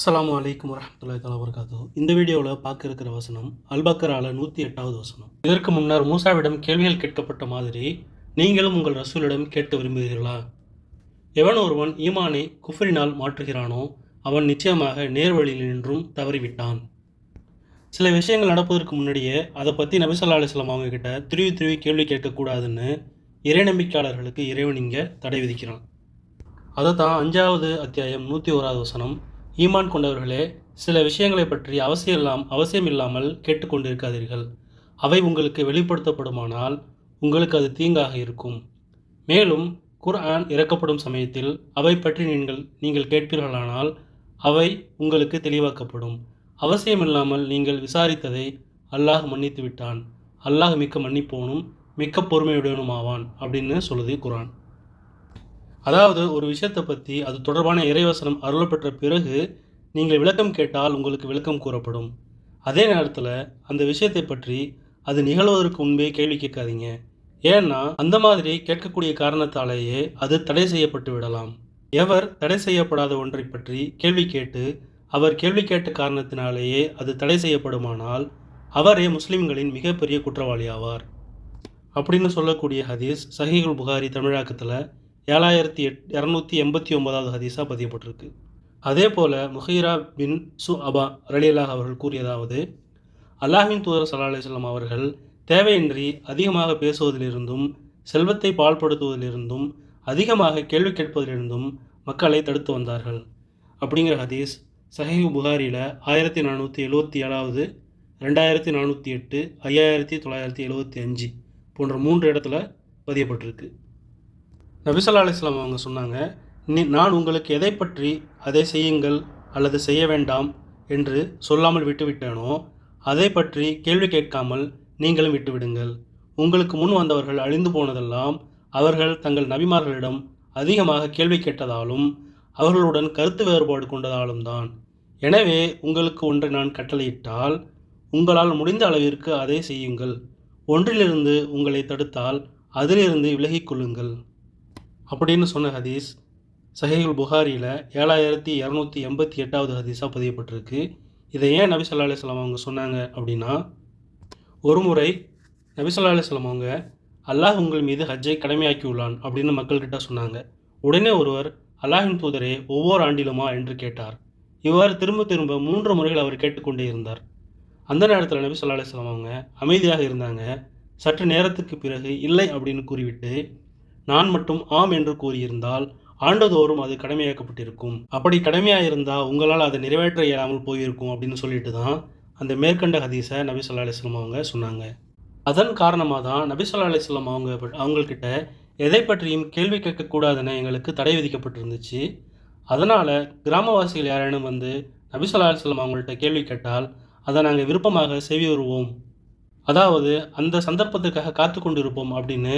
அஸ்லாம் வலைக்கம் வரஹ்மத்துல்லாஹி தஆலா வபரகாத்து இந்த வீடியோவில் பார்க்க இருக்கிற வசனம் அல்பக்கரால நூற்றி எட்டாவது வசனம். இதற்கு முன்னர் மூசாவிடம் கேள்விகள் கேட்கப்பட்ட மாதிரி நீங்களும் உங்கள் ரசூலிடம் கேட்டு விரும்புகிறீர்களா? எவன் ஒருவன் ஈமானை குஃபரினால் மாற்றுகிறானோ அவன் நிச்சயமாக நேர்வழியில் நின்றும் தவறிவிட்டான். சில விஷயங்கள் நடப்பதற்கு முன்னாடியே அதை பற்றி நபிசல்லா அலிஸ்லாம் அவங்க கிட்ட திருவி திருவி கேள்வி கேட்கக்கூடாதுன்னு இறைநம்பிக்கையாளர்களுக்கு இறைவன் இங்கே தடை விதிக்கிறான். அதை தான் அஞ்சாவது அத்தியாயம் நூற்றி ஓராவது வசனம் ஈமான் கொண்டவர்களே சில விஷயங்களை பற்றி அவசியம் அவசியம் இல்லாமல் கேட்டுக்கொண்டிருக்காதீர்கள். அவை உங்களுக்கு வெளிப்படுத்தப்படுமானால் உங்களுக்கு அது தீங்காக இருக்கும். மேலும் குர்ஆன் இறக்கப்படும் சமயத்தில் அவை பற்றி நீங்கள் நீங்கள் கேட்பீர்களானால் அவை உங்களுக்கு தெளிவாக்கப்படும். அவசியமில்லாமல் நீங்கள் விசாரித்ததை அல்லாஹ் மன்னித்து விட்டான் அல்லாஹ் மிக்க மன்னிப்போனும் மிக்க பொறுமையுடனும் ஆவான் அப்படின்னு சொல்லுது குர்ஆன். அதாவது ஒரு விஷயத்தை பற்றி அது தொடர்பான இறைவசனம் அருளப்பெற்ற பிறகு நீங்கள் விளக்கம் கேட்டால் உங்களுக்கு விளக்கம் கூறப்படும். அதே நேரத்தில் அந்த விஷயத்தை பற்றி அது நிகழ்வதற்கு முன்பே கேள்வி கேட்காதீங்க. ஏன்னா அந்த மாதிரி கேட்கக்கூடிய காரணத்தாலேயே அது தடை செய்யப்பட்டு விடலாம். எவர் தடை செய்யப்படாத ஒன்றை பற்றி கேள்வி கேட்டு அவர் கேள்வி கேட்ட காரணத்தினாலேயே அது தடை செய்யப்படுமானால் அவரே முஸ்லிம்களின் மிகப்பெரிய குற்றவாளி ஆவார். அப்படின்னு சொல்லக்கூடிய ஹதீஸ் சஹீகுல் புகாரி தமிழாக்கத்தில் ஏழாயிரத்தி எட் இரநூத்தி எண்பத்தி ஒன்பதாவது ஹதீஸாக பதியப்பட்டிருக்கு. அதே போல் முஹீரா பின் சு அபா ரலியல்லாஹ் அவர்கள் கூறியதாவது அல்லாஹின் தூதர் சல்லா அலிஸ்லாம் அவர்கள் தேவையின்றி அதிகமாக பேசுவதிலிருந்தும் செல்வத்தை பால்படுத்துவதிலிருந்தும் அதிகமாக கேள்வி கேட்பதிலிருந்தும் மக்களை தடுத்து வந்தார்கள். அப்படிங்கிற ஹதீஸ் சஹீஹ் புகாரியில் ஆயிரத்தி நானூற்றி எழுவத்தி ஏழாவது ரெண்டாயிரத்தி நானூற்றி எட்டு ஐயாயிரத்தி தொள்ளாயிரத்தி எழுவத்தி அஞ்சு போன்ற மூன்று இடத்துல பதியப்பட்டிருக்கு. நபிசல்லா அலிஸ்லாம் அவங்க சொன்னாங்க நீ நான் உங்களுக்கு எதை பற்றி அதை செய்யுங்கள் அல்லது செய்ய வேண்டாம் என்று சொல்லாமல் விட்டுவிட்டேனோ அதை பற்றி கேள்வி கேட்காமல் நீங்களும் விட்டுவிடுங்கள். உங்களுக்கு முன் வந்தவர்கள் அழிந்து போனதெல்லாம் அவர்கள் தங்கள் நபிமார்களிடம் அதிகமாக கேள்வி கேட்டதாலும் அவர்களுடன் கருத்து வேறுபாடு கொண்டதாலும் தான். எனவே உங்களுக்கு ஒன்றை நான் கட்டளையிட்டால் உங்களால் முடிந்த அளவிற்கு அதை செய்யுங்கள். ஒன்றிலிருந்து உங்களை தடுத்தால் அதிலிருந்து விலகிக் கொள்ளுங்கள். அப்படின்னு சொன்ன ஹதீஸ் சஹீல் புகாரியில் ஏழாயிரத்தி இரநூத்தி எண்பத்தி எட்டாவது ஹதீஸாக பதியப்பட்டிருக்கு. இதை ஏன் நபி சொல்லா அலிஸ்லாம் அவங்க சொன்னாங்க அப்படின்னா ஒரு முறை நபி சொல்லா அலிஸ்லாம் அவங்க அல்லாஹ் உங்கள் மீது ஹஜ்ஜை கடமையாக்கி உள்ளான் அப்படின்னு மக்கள்கிட்ட சொன்னாங்க. உடனே ஒருவர் அல்லாஹின் தூதரே ஒவ்வொரு ஆண்டிலுமா? என்று கேட்டார். இவ்வாறு திரும்ப திரும்ப மூன்று முறைகள் அவர் கேட்டுக்கொண்டே இருந்தார். அந்த நேரத்தில் நபி சொல்லா அலிஸ்லாம் அவங்க அமைதியாக இருந்தாங்க. சற்று நேரத்துக்கு பிறகு இல்லை அப்படின்னு கூறிவிட்டு நான் மட்டும் ஆம் என்று கூறியிருந்தால் ஆண்டுதோறும் அது கடமையாக்கப்பட்டிருக்கும். அப்படி கடமையாக இருந்தால் உங்களால் அதை நிறைவேற்ற இயலாமல் போயிருக்கும் அப்படின்னு சொல்லிட்டு தான் அந்த மேற்கண்ட ஹதீஸை நபி சொல்லா அலிஸ்லம் அவங்க சொன்னாங்க. அதன் காரணமாக தான் நபி சொல்லா அலிஸ்லம் அவங்க அவங்கக்கிட்ட எதை பற்றியும் கேள்வி கேட்கக்கூடாதுன்னு எங்களுக்கு தடை விதிக்கப்பட்டிருந்துச்சு. அதனால் கிராமவாசிகள் யாரேனும் வந்து நபி சொல்லா அலிஸ்லம் அவங்கள்ட்ட கேள்வி கேட்டால் அதை நாங்கள் விருப்பமாக செவி வருவோம். அதாவது அந்த சந்தர்ப்பத்துக்காக காத்து கொண்டிருப்போம் அப்படின்னு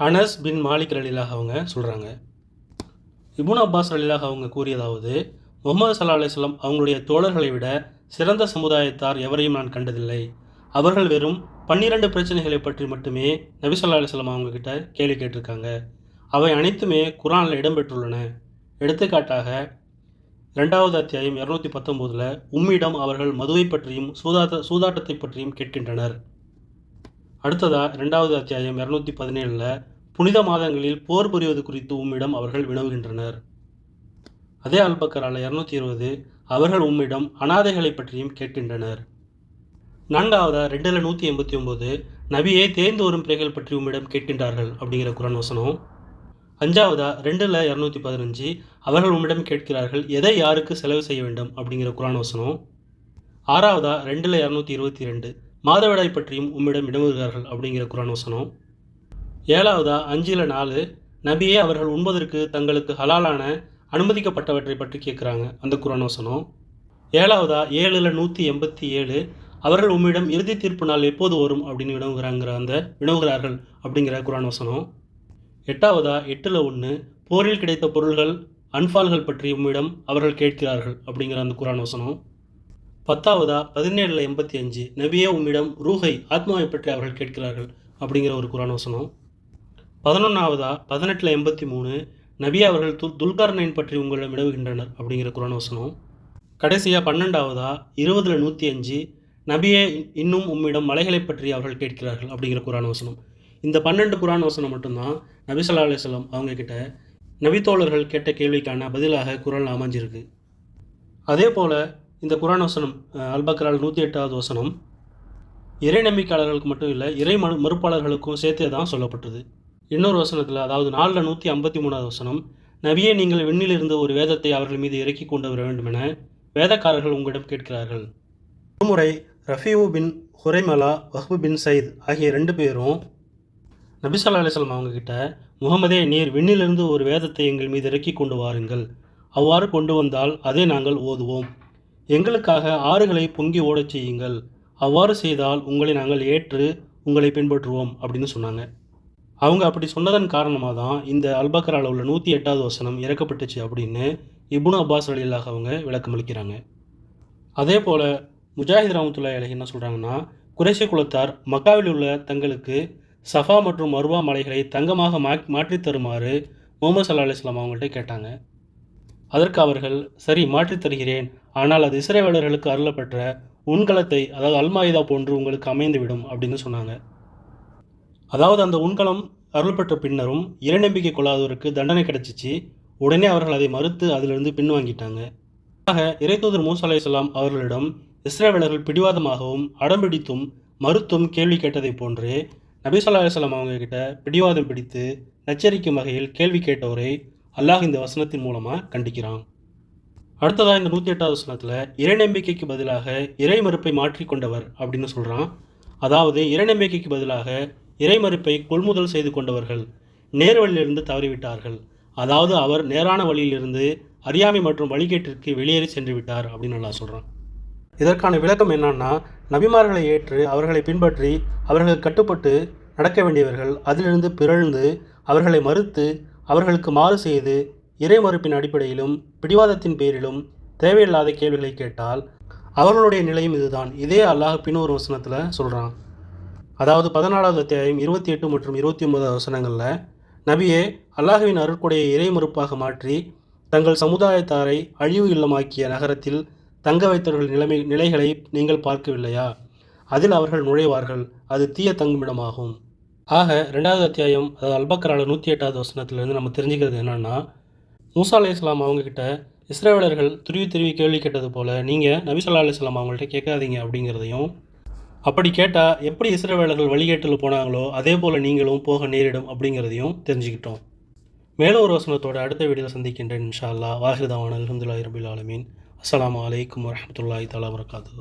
அனஸ் பின் மாலிக் அலிலாக அவங்க சொல்கிறாங்க இபுன் அப்பாஸ் அலிலாக அவங்க கூறியதாவது முகமது சல்லா அலிஸ்லாம் அவங்களுடைய தோழர்களை விட சிறந்த சமுதாயத்தார் எவரையும் நான் கண்டதில்லை. அவர்கள் வெறும் பன்னிரண்டு பிரச்சனைகளை பற்றி மட்டுமே நபி சொல்லா அலிஸ்லாம் அவங்கக்கிட்ட கேள்வி கேட்டிருக்காங்க. அவை அனைத்துமே குரானில் இடம்பெற்றுள்ளன. எடுத்துக்காட்டாக ரெண்டாவது அத்தியாயம் இரநூத்தி பத்தொம்போதில் உம்மிடம் அவர்கள் மதுவை பற்றியும் சூதாட்ட சூதாட்டத்தை பற்றியும் கேட்கின்றனர். அடுத்ததாக ரெண்டாவது அத்தியாயம் இரநூத்தி பதினேழில் புனித மாதங்களில் போர் புரிவது குறித்து உம்மிடம் அவர்கள் வினவுகின்றனர். அதே அல்பக்கரால இரநூத்தி இருபது அவர்கள் உம்மிடம் அனாதைகளை பற்றியும் கேட்கின்றனர். நான்காவதாக ரெண்டில் நூற்றி எண்பத்தி ஒம்பது நபியே தேர்ந்து வரும் பிறைகள் பற்றி உம்மிடம் கேட்கின்றார்கள் அப்படிங்கிற குரான் வசனம் அஞ்சாவதா ரெண்டில் இரநூத்தி பதினஞ்சு அவர்கள் உம்மிடம் கேட்கிறார்கள் எதை யாருக்கு செலவு செய்ய வேண்டும் அப்படிங்கிற குரான் வசனம் ஆறாவதா ரெண்டில் இரநூத்தி இருபத்தி ரெண்டு மாதவிடாய் பற்றியும் உம்மிடம் இடமுகிறார்கள் அப்படிங்கிற குரான் வசனம். ஏழாவதா அஞ்சில் நாலு நபியே அவர்கள் உண்பதற்கு தங்களுக்கு ஹலாலான அனுமதிக்கப்பட்டவற்றை பற்றி கேட்குறாங்க அந்த குரான் வசனம். ஏழாவதா ஏழில் நூற்றி எண்பத்தி ஏழு அவர்கள் உம்மிடம் இறுதி தீர்ப்பு நாள் எப்போது வரும் அப்படின்னு வினவுகிறாங்கிற அந்த வினவுகிறார்கள் அப்படிங்கிற குரான் வசனம். எட்டாவதா எட்டில் ஒன்று போரில் கிடைத்த பொருள்கள் அன்பால்கள் பற்றி உம்மிடம் அவர்கள் கேட்கிறார்கள் அப்படிங்கிற அந்த குரான் வசனம். பத்தாவதா பதினேழில் எண்பத்தி அஞ்சு நபியே உம்மிடம் ரூஹை ஆத்மாவை பற்றி அவர்கள் கேட்கிறார்கள் அப்படிங்கிற ஒரு குரான் வசனம். பதினொன்றாவதா பதினெட்டில் எண்பத்தி மூணு நபி அவர்கள் துல் துல்கர்னைன் பற்றி உங்களிடம் விடவுகின்றனர் அப்படிங்கிற குரான் வசனம். கடைசியாக பன்னெண்டாவதா இருபதில் நூற்றி அஞ்சு நபியே இன்னும் உம்மிடம் மலைகளை பற்றி அவர்கள் கேட்கிறார்கள் அப்படிங்கிற குரான் வசனம். இந்த பன்னெண்டு குரான் வசனம் மட்டும்தான் நபி ஸல்லல்லாஹு அலைஹி வஸல்லம் அவங்க கிட்ட நபித்தோழர்கள் கேட்ட கேள்விக்கான பதிலாக குரான் அமைஞ்சிருக்கு. அதே போல் இந்த குரான் வசனம் அஹ், அல்பக்ரால் நூற்றி எட்டாவது வசனம் இறை நம்பிக்கையாளர்களுக்கு மட்டும் இல்லை இறை மறு மறுப்பாளர்களுக்கும் சேர்த்தே தான் சொல்லப்பட்டது. இன்னொரு வசனத்தில் அதாவது நாலில் நூற்றி ஐம்பத்தி மூணாவது வசனம் நபியே நீங்கள் விண்ணிலிருந்து ஒரு வேதத்தை அவர்கள் மீது இறக்கி கொண்டு வர வேண்டும் என வேதக்காரர்கள் உங்களிடம் கேட்கிறார்கள். ஒருமுறை ரஃபீவு பின் ஹுரைமலா வஹ்பு பின் சயித் ஆகிய ரெண்டு பேரும் நபிசல்லா அலிஸ்லாம் அவங்கக்கிட்ட முகமதே நீர் விண்ணிலிருந்து ஒரு வேதத்தை எங்கள் மீது இறக்கி கொண்டு வாருங்கள். அவ்வாறு கொண்டு வந்தால் அதை நாங்கள் ஓதுவோம். எங்களுக்காக ஆறுகளை பொங்கி ஓடச் செய்யுங்கள். அவ்வாறு செய்தால் உங்களை நாங்கள் ஏற்று உங்களை பின்பற்றுவோம் அப்படின்னு சொன்னாங்க. அவங்க அப்படி சொன்னதன் காரணமாக தான் இந்த அல்பக்கரால் உள்ள நூற்றி எட்டாவது வசனம் இறக்கப்பட்டுச்சு அப்படின்னு இபுனு அப்பாஸ் வழியிலாக அவங்க விளக்கமளிக்கிறாங்க அதே போல் முஜாஹித் ரஹமத்துல்லாஹி அலைஹி என்ன சொல்கிறாங்கன்னா குறைசி குலத்தார் மக்காவில் உள்ள தங்களுக்கு சஃபா மற்றும் மருவா மலைகளை தங்கமாக மா மாற்றி தருமாறு முகமது சல்லா அலிஸ்லாம் அவங்கள்ட்ட கேட்டாங்க. அதற்கு அவர்கள் சரி மாற்றித் தருகிறேன். ஆனால் அது இஸ்ரேவேலர்களுக்கு அருளப்பட்ட உன்கலத்தை அதாவது அல்மாயுதா போன்று உங்களுக்கு அமைந்துவிடும் அப்படின்னு சொன்னாங்க. அதாவது அந்த உன்கலம் அருள்பெற்ற பின்னரும் இறைநம்பிக்கை கொள்ளாதவருக்கு தண்டனை கிடைச்சிச்சு. உடனே அவர்கள் அதை மறுத்து அதிலிருந்து பின்வாங்கிட்டாங்க. ஆக இறைத்தூதர் மூசா அலைஹிஸ்ஸலாம் அவர்களிடம் இஸ்ரேவேலர்கள் பிடிவாதமாகவும் அடம்பிடித்தும் மறுத்தும் கேள்வி கேட்டதைப் போன்றே நபி சொல்லா அலுவலாம் அவங்க கிட்ட பிடிவாதம் பிடித்து நச்சரிக்கும் வகையில் கேள்வி கேட்டவரை அல்லாஹ் இந்த வசனத்தின் மூலமாக கண்டிக்கிறான். அடுத்ததாக இந்த நூற்றி எட்டாவது வசனத்தில் இறைநம்பிக்கைக்கு பதிலாக இறை மறுப்பை மாற்றிக்கொண்டவர் அப்படின்னு சொல்கிறான் அதாவது இறைநம்பிக்கைக்கு பதிலாக இறை மறுப்பை கொள்முதல் செய்து கொண்டவர்கள் நேர்வழியிலிருந்து தவறிவிட்டார்கள். அதாவது அவர் நேரான வழியிலிருந்து அறியாமை மற்றும் வழிகேட்டிற்கு வெளியேறி சென்று விட்டார் அப்படின்னு நல்லா சொல்கிறான் இதற்கான விளக்கம் என்னன்னா நபிமார்களை ஏற்று அவர்களை பின்பற்றி அவர்கள் கட்டுப்பட்டு நடக்க வேண்டியவர்கள் அதிலிருந்து பிறழ்ந்து அவர்களை மறுத்து அவர்களுக்கு மாறு செய்து இறை மறுப்பின் அடிப்படையிலும் பிடிவாதத்தின் பேரிலும் தேவையில்லாத கேள்விகளை கேட்டால் அவர்களுடைய நிலையும் இதுதான். இதே அல்லாஹ் பின்னொரு வசனத்தில் சொல்கிறான் அதாவது பதினாலாவது அத்தியாயம் இருபத்தி எட்டு மற்றும் இருபத்தி ஒன்பதாவது வசனங்களில் நபியே அல்லாஹுவின் அருட்கொடையை இறை மறுப்பாக மாற்றி தங்கள் சமுதாயத்தாரை அழிவு இல்லமாக்கிய நகரத்தில் தங்க வைத்தவர்கள் நிலைமை நிலைகளை நீங்கள் பார்க்கவில்லையா? அதில் அவர்கள் நுழைவார்கள். அது தீய தங்குமிடமாகும். ஆக ரெண்டாவது அத்தியாயம் அதாவது அல்பக்கரால நூற்றி எட்டாவது வசனத்திலிருந்து நம்ம தெரிஞ்சுக்கிறது என்னென்னா மூசா அலி இஸ்லாம் அவங்கக்கிட்ட இஸ்ரேவேலர்கள் துருவி துருவி கேள்வி கேட்டது போல் நீங்கள் நபி ஸல்லல்லாஹு அவங்கள்ட்ட கேட்காதீங்க அப்படிங்கிறதையும் அப்படி கேட்டால் எப்படி இஸ்ரேவேலர்கள் வழிகேட்டில் போனாங்களோ அதே போல் நீங்களும் போக நேரிடும் அப்படிங்கிறதையும் தெரிஞ்சுக்கிட்டோம். மேலும் ஒரு வசனத்தோட அடுத்த வீடியோவில் சந்திக்கின்றேன் இன்ஷா அல்லாஹ். வாஹிதாவான அலமதுல்லாஹி ரபில் ஆலமீன். அஸ்லாம் அலைக்கும் வரமத்துல்லாஹி தலா வரகாத்து